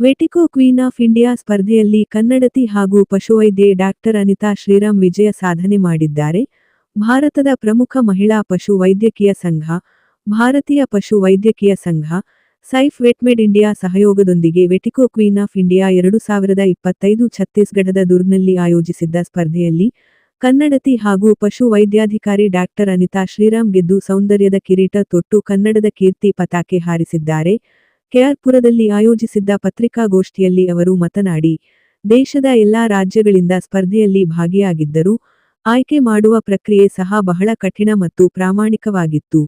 ವೆಟಿಕೋ queen of India ಸ್ಪರ್ಧೆಯಲ್ಲಿ ಕನ್ನಡತಿ ಹಾಗೂ ಪಶುವೈದ್ಯೆ ಡಾಕ್ಟರ್ ಅನಿತಾ ಶ್ರೀರಾಮ್ ವಿಜಯ ಸಾಧನೆ ಮಾಡಿದ್ದಾರೆ. ಭಾರತದ ಪ್ರಮುಖ ಮಹಿಳಾ ಪಶು ವೈದ್ಯಕೀಯ ಸಂಘ, ಭಾರತೀಯ ಪಶು ವೈದ್ಯಕೀಯ ಸಂಘ, ಸೈಫ್ ವೆಟ್ಮೆಡ್ ಇಂಡಿಯಾ ಸಹಯೋಗದೊಂದಿಗೆ ವೆಟಿಕೋ ಕ್ವೀನ್ ಆಫ್ ಇಂಡಿಯಾ ಎರಡು ಸಾವಿರದ ಇಪ್ಪತ್ತೈದು ಛತ್ತೀಸ್ಗಢದ ದುರ್ಗ್ನಲ್ಲಿ ಆಯೋಜಿಸಿದ್ದ ಸ್ಪರ್ಧೆಯಲ್ಲಿ ಕನ್ನಡತಿ ಹಾಗೂ ಪಶು ವೈದ್ಯಾಧಿಕಾರಿ ಡಾಕ್ಟರ್ ಅನಿತಾ ಶ್ರೀರಾಮ್ ಗೆದ್ದು ಸೌಂದರ್ಯದ ಕಿರೀಟ ತೊಟ್ಟು ಕನ್ನಡದ ಕೀರ್ತಿ ಪತಾಕೆ ಹಾರಿಸಿದ್ದಾರೆ. ಕೆಆರ್ಪುರದಲ್ಲಿ ಆಯೋಜಿಸಿದ್ದ ಪತ್ರಿಕಾಗೋಷ್ಠಿಯಲ್ಲಿ ಅವರು ಮಾತನಾಡಿ, ದೇಶದ ಎಲ್ಲಾ ರಾಜ್ಯಗಳಿಂದ ಸ್ಪರ್ಧೆಯಲ್ಲಿ ಭಾಗಿಯಾಗಿದ್ದರು ಆಯ್ಕೆ ಮಾಡುವ ಪ್ರಕ್ರಿಯೆ ಸಹ ಬಹಳ ಕಠಿಣ ಮತ್ತು ಪ್ರಾಮಾಣಿಕವಾಗಿತ್ತು.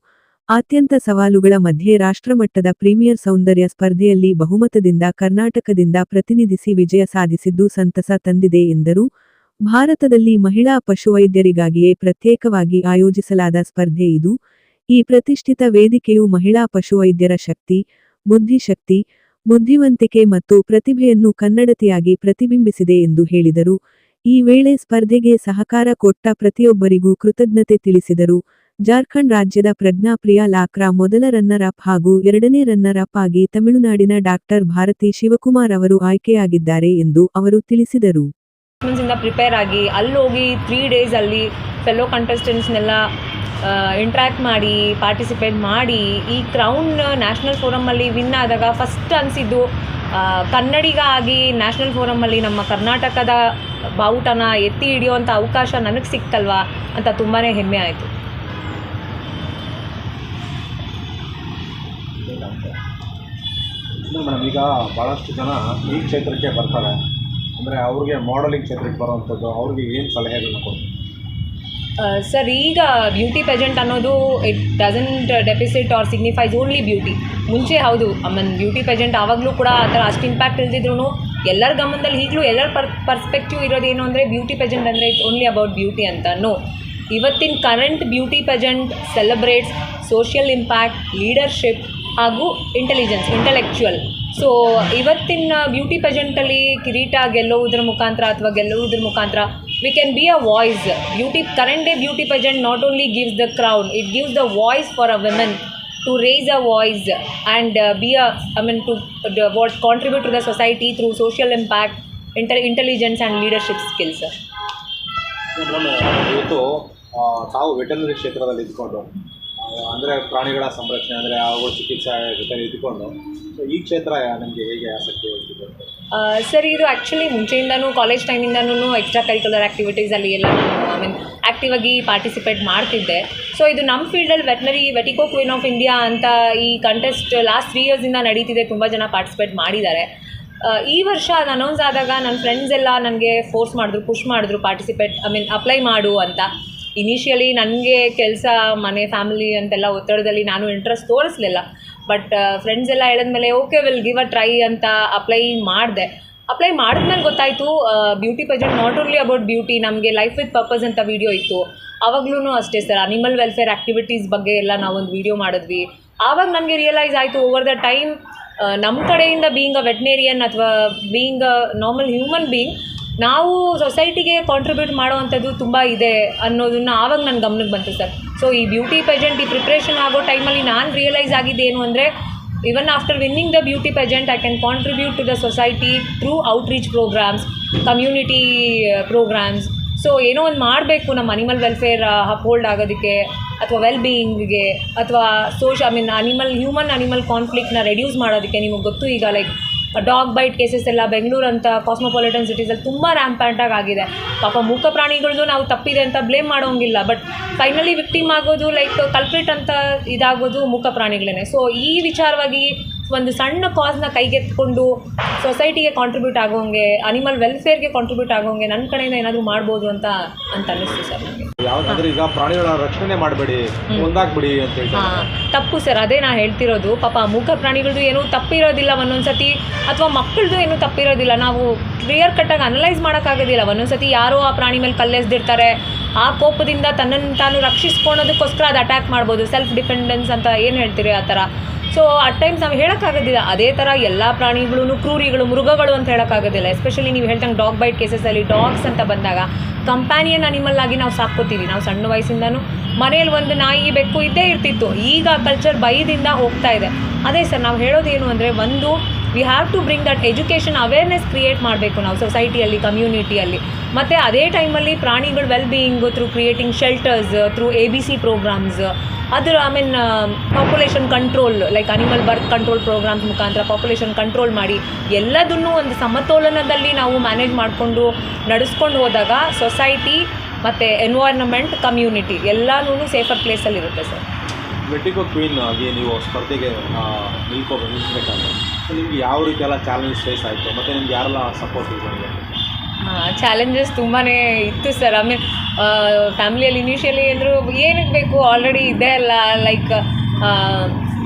ಅತ್ಯಂತ ಸವಾಲುಗಳ ಮಧ್ಯೆ ರಾಷ್ಟ್ರಮಟ್ಟದ ಪ್ರೀಮಿಯರ್ ಸೌಂದರ್ಯ ಸ್ಪರ್ಧೆಯಲ್ಲಿ ಬಹುಮತದಿಂದ ಕರ್ನಾಟಕದಿಂದ ಪ್ರತಿನಿಧಿಸಿ ವಿಜಯ ಸಾಧಿಸಿದ್ದು ಸಂತಸ ತಂದಿದೆ ಎಂದರು. ಭಾರತದಲ್ಲಿ ಮಹಿಳಾ ಪಶುವೈದ್ಯರಿಗಾಗಿಯೇ ಪ್ರತ್ಯೇಕವಾಗಿ ಆಯೋಜಿಸಲಾದ ಸ್ಪರ್ಧೆ ಇದು. ಈ ಪ್ರತಿಷ್ಠಿತ ವೇದಿಕೆಯು ಮಹಿಳಾ ಪಶುವೈದ್ಯರ ಶಕ್ತಿ ಬುದ್ಧಿಶಕ್ತಿ, ಬುದ್ಧಿವಂತಿಕೆ ಮತ್ತು ಪ್ರತಿಭೆಯನ್ನು ಕನ್ನಡತಿಯಾಗಿ ಪ್ರತಿಬಿಂಬಿಸಿದೆ ಎಂದು ಹೇಳಿದರು. ಈ ವೇಳೆ ಸ್ಪರ್ಧೆಗೆ ಸಹಕಾರ ಕೊಟ್ಟ ಪ್ರತಿಯೊಬ್ಬರಿಗೂ ಕೃತಜ್ಞತೆ ತಿಳಿಸಿದರು. ಜಾರ್ಖಂಡ್ ರಾಜ್ಯದ ಪ್ರಜ್ಞಾಪ್ರಿಯ ಲಾಕ್ರಾ ಮೊದಲ ರನ್ನರ್ ಅಪ್ ಹಾಗೂ ಎರಡನೇ ರನ್ನರ್ ಅಪ್ ಆಗಿ ತಮಿಳುನಾಡಿನ ಡಾಕ್ಟರ್ ಭಾರತಿ ಶಿವಕುಮಾರ್ ಅವರು ಆಯ್ಕೆಯಾಗಿದ್ದಾರೆ ಎಂದು ಅವರು ತಿಳಿಸಿದರು. ಪ್ರಿಪೇರ್ ಆಗಿ ಅಲ್ಲಿ ಹೋಗಿ ತ್ರೀ ಡೇಸ್ ಅಲ್ಲಿ ಫೆಲೋ ಕಂಟೆಸ್ಟೆಂಟ್ಸ್ನೆಲ್ಲ ಇಂಟ್ರ್ಯಾಕ್ಟ್ ಮಾಡಿ ಪಾರ್ಟಿಸಿಪೇಟ್ ಮಾಡಿ, ಈ ಕ್ರೌನ್ ನ್ಯಾಷನಲ್ ಫೋರಮಲ್ಲಿ ವಿನ್ ಆದಾಗ ಫಸ್ಟ್ ಅನಿಸಿದ್ದು ಕನ್ನಡಿಗ ಆಗಿ ನ್ಯಾಷನಲ್ ಫೋರಮಲ್ಲಿ ನಮ್ಮ ಕರ್ನಾಟಕದ ಬಾವುಟನ ಎತ್ತಿ ಹಿಡಿಯುವಂಥ ಅವಕಾಶ ನನಗೆ ಸಿಕ್ತಲ್ವಾ ಅಂತ ತುಂಬಾ ಹೆಮ್ಮೆ ಆಯಿತು. ಮೇಡಮ್ ಈಗ ಭಾಳಷ್ಟು ಜನ ಈ ಕ್ಷೇತ್ರಕ್ಕೆ ಬರ್ತಾರೆ. ಅಂದರೆ ಅವ್ರಿಗೆ ಮಾಡಲಿಂಗ್ ಕ್ಷೇತ್ರಕ್ಕೆ ಬರುವಂಥದ್ದು ಅವ್ರಿಗೆ ಏನು ಸಲಹೆಗಳನ್ನ ಕೊಡ್ತೀವಿ ಸರ್, ಈಗ ಬ್ಯೂಟಿ ಪೆಜೆಂಟ್ ಅನ್ನೋದು it doesn't deficit or signifies only beauty ಮುಂಚೆ ಹೌದು ಆಮೇಲೆ ಬ್ಯೂಟಿ ಪೆಜೆಂಟ್ ಆವಾಗಲೂ ಕೂಡ ಆ ಥರ ಅಷ್ಟು ಇಂಪ್ಯಾಕ್ಟ್ ಇಲ್ದಿದ್ರು ಎಲ್ಲರ ಗಮನದಲ್ಲಿ ಈಗಲೂ ಎಲ್ಲರ ಪರ್ ಪರ್ಸ್ಪೆಕ್ಟಿವ್ ಇರೋದೇನು ಅಂದರೆ ಬ್ಯೂಟಿ ಪೆಜೆಂಟ್ ಅಂದರೆ ಇಟ್ಸ್ ಓನ್ಲಿ ಅಬೌಟ್ ಬ್ಯೂಟಿ ಅಂತ. ನೋ ಇವತ್ತಿನ current beauty pageant celebrates social impact leadership ಹಾಗೂ ಇಂಟೆಲಿಜೆನ್ಸ್ ಇಂಟೆಲೆಕ್ಚುಯಲ್ ಸೊ ಇವತ್ತಿನ ಬ್ಯೂಟಿ ಪೆಜೆಂಟಲ್ಲಿ ಕಿರೀಟ ಗೆಲ್ಲುವುದ್ರ ಮುಖಾಂತರ ಅಥವಾ ಗೆಲ್ಲುವುದ್ರ ಮುಖಾಂತರ We can be a voice beauty current day beauty pageant not only gives the crown it gives the voice for a women to raise a voice and uh, be a i mean to uh, what contribute to the society through social impact inter- intelligence and leadership skills sir. Madam ಇವತ್ತು ಆ, ತಾವು veterinary ಕ್ಷೇತ್ರದಲ್ಲಿ ಇದ್ಕೊಂಡು ಅಂದರೆ ಪ್ರಾಣಿಗಳ ಸಂರಕ್ಷಣೆ ಅಂದರೆ ಅವುಗಳ ಚಿಕಿತ್ಸೆ ಜೊತೆ ಇದ್ಕೊಂಡು ಸೊ ಈ ಕ್ಷೇತ್ರ ನಿಮಗೆ ಹೇಗೆ ಆಸಕ್ತಿ ಹೋಗ್ತಿದೆ ಸರ್, ಇದು ಆ್ಯಕ್ಚುಲಿ ಮುಂಚೆಯಿಂದನೂ ಕಾಲೇಜ್ ಟೈಮಿಂದನೂ ಎಕ್ಸ್ಟ್ರಾ ಕರಿಕ್ಯುಲರ್ ಆ್ಯಕ್ಟಿವಿಟೀಸಲ್ಲಿ ಎಲ್ಲ ನಾನು ಐ ಮೀನ್ ಆ್ಯಕ್ಟಿವ್ ಆಗಿ ಪಾರ್ಟಿಸಿಪೇಟ್ ಮಾಡ್ತಿದ್ದೆ. ಸೊ ಇದು ನಮ್ಮ ಫೀಲ್ಡಲ್ಲಿ veterinary Vetico queen of India ಅಂತ ಈ ಕಂಟೆಸ್ಟ್ ಲಾಸ್ಟ್ ತ್ರೀ ಇಯರ್ಸಿಂದ ನಡೀತಿದೆ, ತುಂಬ ಜನ ಪಾರ್ಟಿಸಿಪೇಟ್ ಮಾಡಿದ್ದಾರೆ. ಈ ವರ್ಷ ಅದು ಅನೌನ್ಸ್ ಆದಾಗ ನನ್ನ ಫ್ರೆಂಡ್ಸ್ ಎಲ್ಲ ನನಗೆ ಫೋರ್ಸ್ ಮಾಡಿದ್ರು ಪುಷ್ ಮಾಡಿದ್ರು ಪಾರ್ಟಿಸಿಪೇಟ್ ಐ ಮೀನ್ ಅಪ್ಲೈ ಮಾಡು ಅಂತ. ಇನಿಷಿಯಲಿ ನನಗೆ ಕೆಲಸ, ಮನೆ ಫ್ಯಾಮಿಲಿ ಅಂತೆಲ್ಲ ಒತ್ತಡದಲ್ಲಿ ನಾನು ಇಂಟ್ರೆಸ್ಟ್ ತೋರಿಸ್ಲಿಲ್ಲ. ಬಟ್ ಫ್ರೆಂಡ್ಸ್ ಎಲ್ಲ ಹೇಳಿದ್ಮೇಲೆ okay will give a try ಅಂತ ಅಪ್ಲೈ ಮಾಡಿದೆ. ಅಪ್ಲೈ ಮಾಡಿದ್ಮೇಲೆ ಗೊತ್ತಾಯಿತು beauty pageant not only about beauty ನಮಗೆ ಲೈಫ್ ವಿತ್ ಪರ್ಪಸ್ ಅಂತ ವೀಡಿಯೋ ಇತ್ತು. ಆವಾಗಲೂ ಅಷ್ಟೇ ಸರ್ ಅನಿಮಲ್ ವೆಲ್ಫೇರ್ ಆ್ಯಕ್ಟಿವಿಟೀಸ್ ಬಗ್ಗೆ ಎಲ್ಲ ನಾವೊಂದು ವೀಡಿಯೋ ಮಾಡಿದ್ವಿ. ಆವಾಗ ನಮಗೆ ರಿಯಲೈಸ್ ಆಯಿತು ಓವರ್ ದ ಟೈಮ್ ನಮ್ಮ ಕಡೆಯಿಂದ ಬೀಯಿಂಗ್ ಅ ವೆಟ್ನೇರಿಯನ್ ಅಥವಾ being a normal human being ನಾವು ಸೊಸೈಟಿಗೆ ಕಾಂಟ್ರಿಬ್ಯೂಟ್ ಮಾಡುವಂಥದ್ದು ತುಂಬ ಇದೆ ಅನ್ನೋದನ್ನು ಆವಾಗ ನನ್ನ ಗಮನಕ್ಕೆ ಬಂತು ಸರ್. ಸೊ ಈ ಬ್ಯೂಟಿ ಪೆಜೆಂಟ್ ಈ ಪ್ರಿಪ್ರೇಷನ್ ಆಗೋ ಟೈಮಲ್ಲಿ ನಾನು ರಿಯಲೈಸ್ ಆಗಿದ್ದು ಏನು ಅಂದರೆ even after winning the beauty pageant I can contribute to the society through outreach programmes community programmes so ಏನೋ ಒಂದು ಮಾಡಬೇಕು ನಮ್ಮ ಅನಿಮಲ್ ವೆಲ್ಫೇರ್ ಅಪ್ಹೋಲ್ಡ್ ಆಗೋದಕ್ಕೆ, ಅಥವಾ ವೆಲ್ ಬೀಯಿಂಗ್ಗೆ ಅಥವಾ ಸೋಶ I mean animal human animal ಕಾನ್ಫ್ಲಿಕ್ಟ್ನ reduce ಮಾಡೋದಕ್ಕೆ ನಿಮಗೆ ಗೊತ್ತು ಈಗ ಲೈಕ್ ಡಾಗ್ ಬೈಟ್ ಕೇಸಸ್ ಎಲ್ಲ ಬೆಂಗಳೂರು ಅಂತ ಕಾಸ್ಮೋಪಾಲಿಟನ್ ಸಿಟೀಸಲ್ಲಿ ತುಂಬ ರ್ಯಾಂಪ್ಯಾಂಟಾಗಿ ಆಗಿದೆ. ಪಾಪ ಮೂಕ ಪ್ರಾಣಿಗಳದ್ದು ನಾವು ತಪ್ಪಿದೆ ಅಂತ ಬ್ಲೇಮ್ ಮಾಡೋಂಗಿಲ್ಲ ಬಟ್ ಫೈನಲಿ ವಿಕ್ಟಿಮ್ ಆಗೋದು ಲೈಕ್ ಕಲ್ಪ್ರಿಟ್ ಅಂತ ಇದಾಗೋದು ಮೂಕ ಪ್ರಾಣಿಗಳೇ ಸೊ ಈ ವಿಚಾರವಾಗಿ ಒಂದು ಸಣ್ಣ ಕಾಸ್ನ ಕೈಗೆತ್ಕೊಂಡು ಸೊಸೈಟಿಗೆ ಕಾಂಟ್ರಿಬ್ಯೂಟ್ ಆಗೋಂಗೆ ಅನಿಮಲ್ ವೆಲ್ಫೇರ್ಗೆ ಕಾಂಟ್ರಿಬ್ಯೂಟ್ ಆಗೋಂಗೆ ನನ್ನ ಕಡೆಯಿಂದ ಏನಾದರೂ ಮಾಡ್ಬೋದು ಅಂತ ಅಂತ ಅನ್ನಿಸ್ತು ಸರ್ ನನಗೆ ಯಾವುದಂದ್ರೆ ಈಗ ಪ್ರಾಣಿಗಳ ರಕ್ಷಣೆ ಮಾಡಬೇಡಿ ಒಂದಾಗ್ಬಿಡಿ ಅಂತ ತಪ್ಪು ಸರ್ ಅದೇ ನಾ ಹೇಳ್ತಿರೋದು. ಪಾಪ ಮೂಕ ಪ್ರಾಣಿಗಳದ್ದು ಏನೂ ತಪ್ಪಿರೋದಿಲ್ಲ ಒಂದೊಂದ್ಸತಿ ಅಥವಾ ಮಕ್ಕಳದು ಏನೂ ತಪ್ಪಿರೋದಿಲ್ಲ. ನಾವು ಕ್ಲಿಯರ್ ಕಟ್ಟಾಗಿ ಅನಲೈಸ್ ಮಾಡೋಕ್ಕಾಗೋದಿಲ್ಲ. ಒಂದೊಂದ್ಸತಿ ಯಾರೋ ಆ ಪ್ರಾಣಿ ಮೇಲೆ ಕಲ್ಲೆಸ್ದಿರ್ತಾರೆ. ಆ ಕೋಪದಿಂದ ತನ್ನನ್ನು ತಾನು ರಕ್ಷಿಸ್ಕೊಳೋದಕ್ಕೋಸ್ಕರ ಅದು ಅಟ್ಯಾಕ್ ಮಾಡ್ಬೋದು. ಸೆಲ್ಫ್ ಡಿಪೆಂಡೆನ್ಸ್ ಅಂತ ಏನು ಹೇಳ್ತೀರಿ ಆ ಥರ? ಸೊ ಅಟ್ ಟೈಮ್ಸ್ ನಾವು ಹೇಳೋಕ್ಕಾಗೋದಿಲ್ಲ. ಅದೇ ಥರ ಎಲ್ಲ ಪ್ರಾಣಿಗಳು ಕ್ರೂರಿಗಳು, ಮೃಗಗಳು ಅಂತ ಹೇಳೋಕ್ಕಾಗೋದಿಲ್ಲ. ಎಸ್ಪೆಷಲಿ ನೀವು ಹೇಳ್ತಂಗೆ ಡಾಗ್ ಬೈಟ್ ಕೇಸಸಲ್ಲಿ ಡಾಗ್ಸ್ ಅಂತ ಬಂದಾಗ ಕಂಪ್ಯಾನಿಯನ್ ಅನಿಮಲ್ ಆಗಿ ನಾವು ಸಾಕೋತೀವಿ ನಾವು ಸಣ್ಣ ವಯಸ್ಸಿಂದನೂ ಮನೇಲಿ ಒಂದು ನಾಯಿ ಬೆಕ್ಕು ಇದ್ದೇ ಇರ್ತಿತ್ತು. ಈಗ ಕಲ್ಚರ್ ಭಯದಿಂದ ಹೋಗ್ತಾ ಇದೆ. ಅದೇ ಸರ್, ನಾವು ಹೇಳೋದೇನು ಅಂದರೆ ಒಂದು we have to bring that education awareness create ಮಾಡಬೇಕು ನಾವು ಸೊಸೈಟಿಯಲ್ಲಿ ಕಮ್ಯುನಿಟಿಯಲ್ಲಿ ಮತ್ತು ಅದೇ ಟೈಮಲ್ಲಿ ಪ್ರಾಣಿಗಳ well being through creating shelters through A B C programmes ಅದರ I mean population control like animal birth control programmes ಮುಖಾಂತರ ಪಾಪ್ಯುಲೇಷನ್ ಕಂಟ್ರೋಲ್ ಮಾಡಿ ಎಲ್ಲದನ್ನೂ ಒಂದು ಸಮತೋಲನದಲ್ಲಿ ನಾವು ಮ್ಯಾನೇಜ್ ಮಾಡಿಕೊಂಡು ನಡೆಸ್ಕೊಂಡು ಹೋದಾಗ ಸೊಸೈಟಿ ಮತ್ತು ಎನ್ವೈರ್ನಮೆಂಟ್ ಕಮ್ಯುನಿಟಿ ಎಲ್ಲನೂ ಸೇಫರ್ ಪ್ಲೇಸಲ್ಲಿರುತ್ತೆ ಸರ್ ವೆಟಿಕೋ ಕ್ವೀನ್ ಆಗಿ ನೀವು ಸ್ಪರ್ಧೆಗೆ ನಿಲ್ಕೋಬೇಕು ನಿಲ್ಕೋ ನಿಲ್ಸ್ಬೇಕಂದ್ರೆ? ಸೊ ನಿಮ್ಗೆ ಯಾವ ರೀತಿ ಎಲ್ಲ ಚಾಲೆಂಜ್ ಫೇಸ್ ಆಯಿತು? ಮತ್ತು ನಿಮ್ಗೆ ಯಾರೆಲ್ಲ ಸಪೋರ್ಟ್ ಇದೆ ಚಾಲೆಂಜಸ್ ತುಂಬಾ ಇತ್ತು ಸರ್ ಮೀನ್ ಫ್ಯಾಮಿಲಿಯಲ್ಲಿ ಇನಿಷಿಯಲಿ ಅಂದರು ಏನಕ್ಕೆ ಬೇಕು ಆಲ್ರೆಡಿ ಇದೆ ಅಲ್ಲ. ಲೈಕ್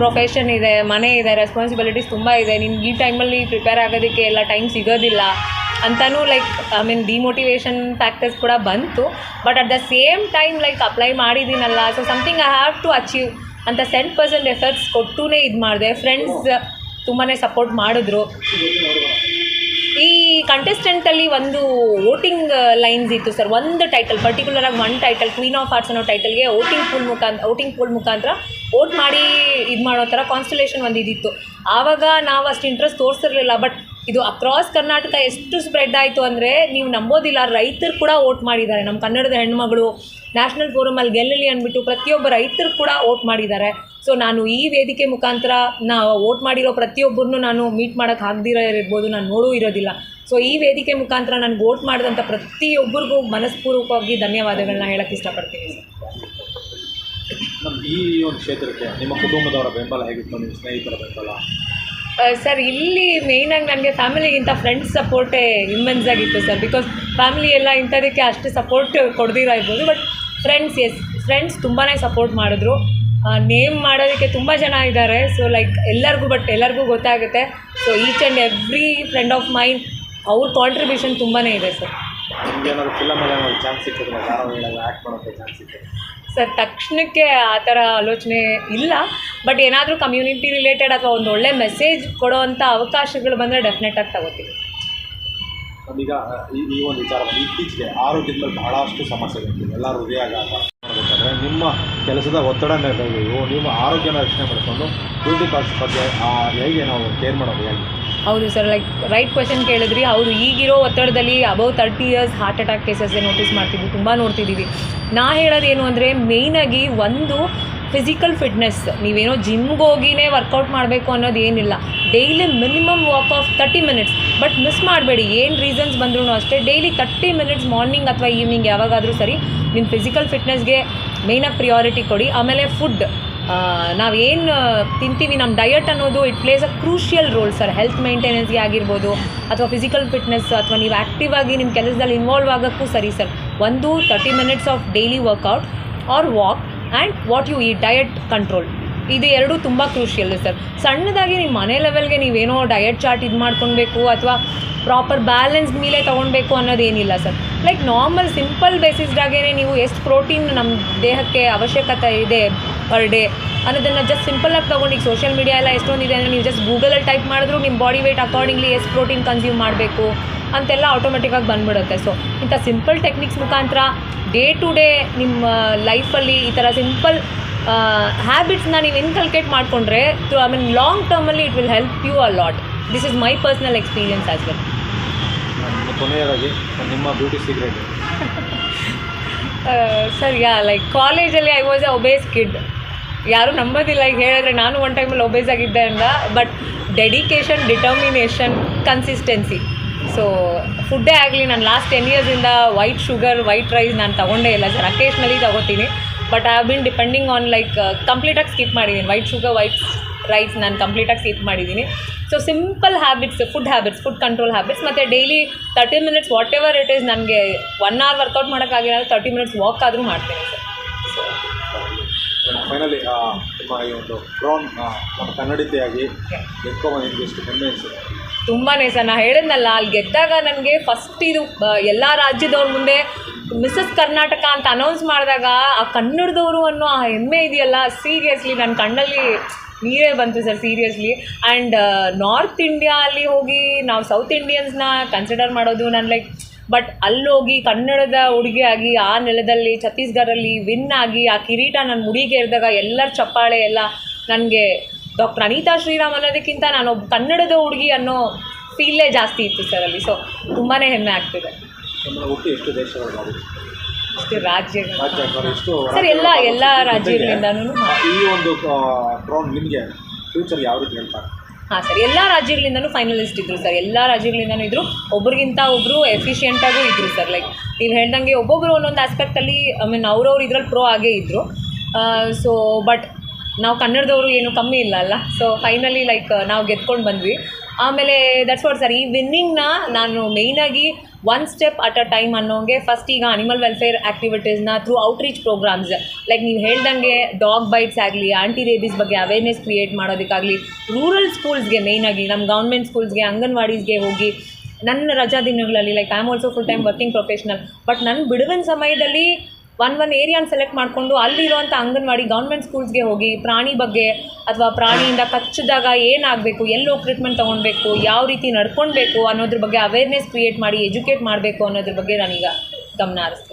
ಪ್ರೊಫೆಷನ್ ಇದೆ, ಮನೆ ಇದೆ ರೆಸ್ಪಾನ್ಸಿಬಿಲಿಟೀಸ್ ತುಂಬ ಇದೆ. ನಿಮ್ಗೆ ಈ ಟೈಮಲ್ಲಿ ಪ್ರಿಪೇರ್ ಆಗೋದಕ್ಕೆ ಎಲ್ಲ ಟೈಮ್ ಸಿಗೋದಿಲ್ಲ ಅಂತಲೂ like I mean demotivation factors ಕೂಡ ಬಂತು. But at the same time like apply ಮಾಡಿದ್ದೀನಲ್ಲ. So something I have to achieve ಅಂತ ಸೆಂಟ್ ಪರ್ಸೆಂಟ್ ಎಫರ್ಟ್ಸ್ ಕೊಟ್ಟುನೇ ಇದು ಮಾಡಿದೆ. ಫ್ರೆಂಡ್ಸ್ ತುಂಬಾ ಸಪೋರ್ಟ್ ಮಾಡಿದ್ರು. ಈ ಕಂಟೆಸ್ಟೆಂಟಲ್ಲಿ ಒಂದು ವೋಟಿಂಗ್ ಲೈನ್ಸ್ ಇತ್ತು ಸರ್ ಒಂದು ಟೈಟಲ್ ಪರ್ಟಿಕ್ಯುಲರ್ ಆಗಿ one title queen of arts ಅನ್ನೋ ಟೈಟಲ್ಗೆ ವೋಟಿಂಗ್ ಪೂಲ್ ಮುಖಾಂತರ ವೋಟಿಂಗ್ ಪೂಲ್ ಮುಖಾಂತರ ವೋಟ್ ಮಾಡಿ ಇದು ಮಾಡೋ ಥರ ಕಾನ್ಸ್ಟಲೇಷನ್ ಒಂದು ಇದಿತ್ತು. ಆವಾಗ ನಾವು ಅಷ್ಟು ಇಂಟ್ರೆಸ್ಟ್ ತೋರಿಸಿರ್ಲಿಲ್ಲ ಬಟ್ ಇದು ಅಕ್ರಾಸ್ ಕರ್ನಾಟಕ ಎಷ್ಟು ಸ್ಪ್ರೆಡ್ ಆಯಿತು ಅಂದರೆ ನೀವು ನಂಬೋದಿಲ್ಲ. ರೈತರು ಕೂಡ ವೋಟ್ ಮಾಡಿದ್ದಾರೆ. ನಮ್ಮ ಕನ್ನಡದ ಹೆಣ್ಮಗಳು ನ್ಯಾಷನಲ್ ಫೋರಮಲ್ಲಿ ಗೆಲ್ಲಲಿ ಅಂದ್ಬಿಟ್ಟು ಪ್ರತಿಯೊಬ್ಬ ರೈತರು ಕೂಡ ವೋಟ್ ಮಾಡಿದ್ದಾರೆ. ಸೊ ನಾನು ಈ ವೇದಿಕೆ ಮುಖಾಂತರ ನಾವು ವೋಟ್ ಮಾಡಿರೋ ಪ್ರತಿಯೊಬ್ಬರನ್ನು ನಾನು ಮೀಟ್ ಮಾಡೋಕ್ಕೆ ಆಗದಿರೋ ಇರ್ಬೋದು ನಾನು ನೋಡೂ ಇರೋದಿಲ್ಲ. ಸೊ ಈ ವೇದಿಕೆ ಮುಖಾಂತರ ನಾನು ವೋಟ್ ಮಾಡಿದಂಥ ಪ್ರತಿಯೊಬ್ಬರಿಗೂ ಮನಸ್ಪೂರ್ವಕವಾಗಿ ಧನ್ಯವಾದಗಳನ್ನ ಹೇಳಕ್ಕೆ ಇಷ್ಟಪಡ್ತೀನಿ. ಈ ಒಂದು ಕ್ಷೇತ್ರಕ್ಕೆ ನಿಮ್ಮ ಕುಟುಂಬದವರ ಬೆಂಬಲ ಹೇಗಿತ್ತು ನಿಮ್ಮ ಸ್ನೇಹಿತರ ಬೆಂಬಲ? ಸರ್ ಇಲ್ಲಿ ಮೇಯ್ನಾಗಿ ನನಗೆ ಫ್ಯಾಮಿಲಿಗಿಂತ ಫ್ರೆಂಡ್ಸ್ ಸಪೋರ್ಟೇ ಇಮ್ಮೆನ್ಸ್ ಆಗಿತ್ತು ಸರ್. ಬಿಕಾಸ್ ಫ್ಯಾಮಿಲಿ ಎಲ್ಲ ಇಂಥದಕ್ಕೆ ಅಷ್ಟು ಸಪೋರ್ಟ್ ಕೊಡ್ದಿರ ಇರ್ಬೋದು ಬಟ್ ಫ್ರೆಂಡ್ಸ್ ಎಸ್ ಫ್ರೆಂಡ್ಸ್ ತುಂಬಾ ಸಪೋರ್ಟ್ ಮಾಡಿದ್ರು. ನೇಮ್ ಮಾಡೋದಕ್ಕೆ ತುಂಬ ಜನ ಇದ್ದಾರೆ. ಸೊ ಲೈಕ್ ಎಲ್ಲರಿಗೂ ಬಟ್ ಎಲ್ಲರಿಗೂ ಗೊತ್ತಾಗುತ್ತೆ. So each and every friend of mind ಅವ್ರ ಕಾಂಟ್ರಿಬ್ಯೂಷನ್ ತುಂಬಾ ಇದೆ ಸರ್ ಸರ್ ತಕ್ಷಣಕ್ಕೆ ಆ ಥರ ಆಲೋಚನೆ ಇಲ್ಲ. ಬಟ್ ಏನಾದರೂ ಕಮ್ಯುನಿಟಿ ರಿಲೇಟೆಡ್ ಅಥವಾ ಒಂದು ಒಳ್ಳೆ ಮೆಸೇಜ್ ಕೊಡೋವಂಥ ಅವಕಾಶಗಳು ಬಂದರೆ ಡೆಫಿನೆಟಾಗಿ ತಗೋತೀವಿ. ಈಗ ಈ ಒಂದು ವಿಚಾರ ಇತ್ತೀಚೆಗೆ ಆರೋಗ್ಯದ ಮೇಲೆ ಬಹಳಷ್ಟು ಸಮಸ್ಯೆಗಳಿದೆ ಎಲ್ಲರೂ ಹೃದಯಾಘಾತ. ನಿಮ್ಮ ಕೆಲಸದ ಒತ್ತಡ ನೀವು ನಿಮ್ಮ ಆರೋಗ್ಯನ ರಕ್ಷಣೆ ಮಾಡಿಕೊಂಡು ಬ್ಯೂಟಿ ಕಾಸ್ಟ್ ಬಗ್ಗೆ ಹೇಗೆ ನಾವು ಕೇರ್ ಮಾಡೋದು, ಹೇಗೆ? ಹೌದು ಸರ್ ಲೈಕ್ ರೈಟ್ ಕ್ವೆಶನ್ ಕೇಳಿದ್ರಿ. ಅವರು ಈಗಿರೋ ಒತ್ತಡದಲ್ಲಿ above thirty years heart attack cases notice ಮಾಡ್ತಿದ್ವಿ, ತುಂಬ ನೋಡ್ತಿದ್ದೀವಿ. ನಾ ಹೇಳೋದೇನು ಅಂದರೆ ಮೇಯ್ನಾಗಿ ಒಂದು ಫಿಸಿಕಲ್ ಫಿಟ್ನೆಸ್ ನೀವೇನೋ ಜಿಮ್ಗೆ ಹೋಗಿನೇ ವರ್ಕೌಟ್ ಮಾಡಬೇಕು ಅನ್ನೋದು ಏನಿಲ್ಲ. Daily minimum walk of thirty minutes but miss ಮಾಡಬೇಡಿ, ಏನು ರೀಸನ್ಸ್ ಬಂದ್ರೂ ಅಷ್ಟೇ ಡೈಲಿ ತರ್ಟಿ ಮಿನಿಟ್ಸ್ ಮಾರ್ನಿಂಗ್ ಅಥವಾ ಈವ್ನಿಂಗ್ ಯಾವಾಗಾದರೂ ಸರಿ ನಿಮ್ಮ ಫಿಸಿಕಲ್ ಫಿಟ್ನೆಸ್ಗೆ ಮೇಯ್ನಾಗಿ ಪ್ರಿಯಾರಿಟಿ ಕೊಡಿ. ಆಮೇಲೆ ಫುಡ್ ನಾವೇನು ತಿಂತೀವಿ ನಮ್ಮ ಡಯಟ್ ಅನ್ನೋದು it plays a crucial role sir health ಮೇಂಟೆನೆನ್ಸ್ಗೆ ಆಗಿರ್ಬೋದು, ಅಥವಾ ಫಿಸಿಕಲ್ ಫಿಟ್ನೆಸ್ ಅಥವಾ ನೀವು ಆ್ಯಕ್ಟಿವ್ ಆಗಿ ನಿಮ್ಮ ಕೆಲಸದಲ್ಲಿ ಇನ್ವಾಲ್ವ್ ಆಗೋಕ್ಕೂ ಸರಿ ಸರ್ ಒಂದು thirty minutes of daily workout or walk and what you ಈ ಡಯಟ್ ಕಂಟ್ರೋಲ್ ಇದು ಎರಡು ತುಂಬ ಕ್ರೂಷಿಯಲ್ ಸರ್. ಸಣ್ಣದಾಗಿ ನಿಮ್ಮ ಮನೆ ಲೆವೆಲ್ಗೆ ನೀವೇನೋ ಡಯಟ್ ಚಾರ್ಟ್ ಇದು ಮಾಡ್ಕೊಳ್ಬೇಕು ಅಥವಾ ಪ್ರಾಪರ್ ಬ್ಯಾಲೆನ್ಸ್ ಮೇಲೆ ತೊಗೊಳ್ಬೇಕು ಅನ್ನೋದೇನಿಲ್ಲ ಸರ್. ಲೈಕ್ ನಾರ್ಮಲ್ ಸಿಂಪಲ್ ಬೇಸಿಸ್ದಾಗೇ ನೀವು ಎಷ್ಟು ಪ್ರೋಟೀನ್ ನಮ್ಮ ದೇಹಕ್ಕೆ ಅವಶ್ಯಕತೆ ಇದೆ ಪರ್ ಡೇ ಅನ್ನೋದನ್ನು ಜಸ್ಟ್ ಸಿಂಪಲಾಗಿ ತೊಗೊಂಡು ಈಗ ಸೋಷಿಯಲ್ ಮೀಡಿಯಾ ಎಲ್ಲ ಎಷ್ಟೊಂದಿದೆ ಅಂದರೆ ನೀವು ಜಸ್ಟ್ ಗೂಗಲಲ್ಲಿ ಟೈಪ್ ಮಾಡಿದ್ರು ನಿಮ್ಮ ಬಾಡಿ ವೇಟ್ ಅಕಾರ್ಡಿಂಗ್ಲಿ ಎಷ್ಟು ಪ್ರೋಟೀನ್ ಕನ್ಸ್ಯೂಮ್ ಮಾಡಬೇಕು ಅಂತೆಲ್ಲ ಆಟೋಮೆಟಿಕ್ಕಾಗಿ ಬಂದ್ಬಿಡುತ್ತೆ. ಸೊ ಇಂಥ ಸಿಂಪಲ್ ಟೆಕ್ನಿಕ್ಸ್ ಮುಖಾಂತರ ಡೇ ಟು ಡೇ ನಿಮ್ಮ ಲೈಫಲ್ಲಿ ಈ ಥರ ಸಿಂಪಲ್ ಹ್ಯಾಬಿಟ್ಸ್ನ ನೀವು ಇನ್ಕಲ್ಕೇಟ್ ಮಾಡಿಕೊಂಡ್ರೆ I mean long ಟರ್ಮಲ್ಲಿ it will help you a lot this is my personal experience as well ಕೊನೆಯದಾಗಿ ನಿಮ್ಮ beauty secret sir yeah like ಕಾಲೇಜಲ್ಲಿ I was a obese kid ಯಾರೂ ನಂಬೋದಿಲ್ಲ ಈಗ ಹೇಳಿದ್ರೆ ನಾನು ಒನ್ ಟೈಮಲ್ಲಿ ಒಬೇಸ್ ಆಗಿದ್ದೆ ಅಂತ but dedication determination consistency so ಫುಡ್ಡೇ ಆಗಲಿ ನಾನು ಲಾಸ್ಟ್ ಟೆನ್ ಇಯರ್ಸಿಂದ ವೈಟ್ ಶುಗರ್ ವೈಟ್ ರೈಸ್ ನಾನು ತಗೊಂಡೇ ಇಲ್ಲ sir occasionally ತೊಗೋತೀನಿ. But I been depending on like ಕಂಪ್ಲೀಟಾಗಿ ಸ್ಕಿಪ್ ಮಾಡಿದ್ದೀನಿ ವೈಟ್ ಶುಗರ್ ವೈಟ್ ರೈಸ್ ನಾನು ಕಂಪ್ಲೀಟಾಗಿ ಸ್ಕಿಪ್ ಮಾಡಿದ್ದೀನಿ so simple habits food habits food control habits ಮತ್ತು daily thirty minutes whatever it is ನನಗೆ ಒನ್ ಅವರ್ ವರ್ಕೌಟ್ ಮಾಡೋಕ್ಕಾಗಿಲ್ಲ thirty minutes walk ಆದರೂ ಮಾಡ್ತೀನಿ ಸರ್. ಫೈನಲಿ ನಿಮ್ಮ ಈ ಒಂದು ಬ್ರೌನ್ ನಮ್ಮ ಕನ್ನಡಿತೆಯಾಗಿ ಎಷ್ಟು ಹೆಮ್ಮೆ ತುಂಬಾ ಸರ್. ನಾನು ಹೇಳಿದ್ನಲ್ಲ ಅಲ್ಲಿ ಗೆದ್ದಾಗ ನನಗೆ ಫಸ್ಟ್ ಇದು ಎಲ್ಲ ರಾಜ್ಯದವ್ರ ಮುಂದೆ ಮಿಸಸ್ ಕರ್ನಾಟಕ ಅಂತ ಅನೌನ್ಸ್ ಮಾಡಿದಾಗ ಆ ಕನ್ನಡದವರು ಅನ್ನೋ ಆ ಹೆಮ್ಮೆ ಇದೆಯಲ್ಲ? ಸೀರಿಯಸ್ಲಿ ನನ್ನ ಕಣ್ಣಲ್ಲಿ ನೀರೇ ಬಂತು sir seriously and North India ಅಲ್ಲಿ ಹೋಗಿ ನಾವು ಸೌತ್ ಇಂಡಿಯನ್ಸ್ನ ಕನ್ಸಿಡರ್ ಮಾಡೋದು ನಾನು ಲೈಕ್ ಬಟ್ ಅಲ್ಲೋಗಿ ಕನ್ನಡದ ಹುಡುಗಿ ಆಗಿ ಆ ನೆಲದಲ್ಲಿ ಛತ್ತೀಸ್ಗಢಲ್ಲಿ ವಿನ್ ಆಗಿ ಆ ಕಿರೀಟ ನನ್ನ ಮುಡಿಗೆ ಇರಿದಾಗ ಎಲ್ಲರ ಚಪ್ಪಾಳೆ ಎಲ್ಲ ನನಗೆ ಡಾಕ್ಟರ್ ಅನಿತಾ ಶ್ರೀರಾಮ್ ಅನ್ನೋದಕ್ಕಿಂತ ನಾನು ಕನ್ನಡದ ಹುಡುಗಿ ಅನ್ನೋ ಫೀಲೇ ಜಾಸ್ತಿ ಇತ್ತು ಸರ್ ಅಲ್ಲಿ. ಸೊ ತುಂಬಾ ಹೆಮ್ಮೆ ಆಗ್ತಿದೆ. ನಮ್ಮ ಒಟ್ಟು ಎಷ್ಟು ದೇಶಗಳು ರಾಜ್ಯ ಎಷ್ಟು ಸರ್ ಎಲ್ಲ ಎಲ್ಲ ರಾಜ್ಯಗಳ ರಾಜ್ಯಗಳಿಂದನೂ ಈ ಒಂದು ನಿಮಗೆ ಫ್ಯೂಚರ್ ಯಾವ ರೀತಿ ಹೇಳ್ತಾರೆ? ಹಾಂ ಸರ್ ಎಲ್ಲ ರಾಜ್ಯಗಳಿಂದನೂ ಫೈನಲಿಸ್ಟ್ ಇದ್ದರು ಸರ್. ಎಲ್ಲ ರಾಜ್ಯಗಳಿಂದನೂ ಇದ್ದರು ಒಬ್ರಿಗಿಂತ ಒಬ್ಬರು ಎಫಿಷಿಯೆಂಟಾಗೂ ಇದ್ದರು ಸರ್. ಲೈಕ್ ನೀವು ಹೇಳ್ದಂಗೆ ಒಬ್ಬೊಬ್ಬರು ಒಂದೊಂದು ಆಸ್ಪೆಕ್ಟಲ್ಲಿ ಐ ಮೀನ್ ಅವ್ರವ್ರು ಇದ್ರಲ್ಲಿ ಪ್ರೋ ಆಗೇ ಇದ್ದರು ಸೊ ಬಟ್ ನಾವು ಕನ್ನಡದವರು ಏನು ಕಮ್ಮಿ ಇಲ್ಲ ಅಲ್ಲ. ಸೊ ಫೈನಲಿ ಲೈಕ್ ನಾವು ಗೆದ್ಕೊಂಡು ಬಂದ್ವಿ. ಆಮೇಲೆ ದಟ್ಸ್ ವಾಟ್ ಸರ್, ಈ ವಿನ್ನಿಂಗ್ನ ನಾನು ಮೇಯ್ನಾಗಿ one step at a time ಅನ್ನೋಂಗೆ first ಈಗ ಅನಿಮಲ್ ವೆಲ್ಫೇರ್ ಆ್ಯಕ್ಟಿವಿಟೀಸ್ನ ಥ್ರೂ ಔಟ್ರೀಚ್ ಪ್ರೋಗ್ರಾಮ್ಸ್ ಲೈಕ್ ನೀವು ಹೇಳ್ದಂಗೆ ಡಾಗ್ ಬೈಟ್ಸ್ ಆಗಲಿ ಆಂಟಿ ರೇಬೀಸ್ ಬಗ್ಗೆ ಅವೇರ್ನೆಸ್ ಕ್ರಿಯೇಟ್ ಮಾಡೋದಕ್ಕಾಗಲಿ ರೂರಲ್ ಸ್ಕೂಲ್ಸ್ಗೆ ಮೇಯ್ನಾಗಿ ನಮ್ಮ ಗೌರ್ಮೆಂಟ್ ಸ್ಕೂಲ್ಸ್ಗೆ ಅಂಗನವಾಡೀಸ್ಗೆ ಹೋಗಿ, ನನ್ನ ರಜಾ ದಿನಗಳಲ್ಲಿ like I am also full time working professional but ನನ್ನ ಬಿಡುವಿನ ಸಮಯದಲ್ಲಿ ಒನ್ ಒನ್ ಏರಿಯಾನ ಸೆಲೆಕ್ಟ್ ಮಾಡಿಕೊಂಡು ಅಲ್ಲಿರುವಂಥ ಅಂಗನವಾಡಿ ಗೌರ್ಮೆಂಟ್ ಸ್ಕೂಲ್ಸ್ಗೆ ಹೋಗಿ ಪ್ರಾಣಿ ಬಗ್ಗೆ ಅಥವಾ ಪ್ರಾಣಿಯಿಂದ ಕಚ್ಚಿದಾಗ ಏನಾಗಬೇಕು, ಎಲ್ಲೋ ಟ್ರೀಟ್ಮೆಂಟ್ ತೊಗೊಳ್ಬೇಕು ಯಾವ ರೀತಿ ನಡ್ಕೊಳ್ಬೇಕು ಅನ್ನೋದ್ರ ಬಗ್ಗೆ ಅವೇರ್ನೆಸ್ ಕ್ರಿಯೇಟ್ ಮಾಡಿ ಎಜುಕೇಟ್ ಮಾಡಬೇಕು ಅನ್ನೋದ್ರ ಬಗ್ಗೆ ನಾನೀಗ ಗಮನ ಹರಿಸ್ತೀನಿ.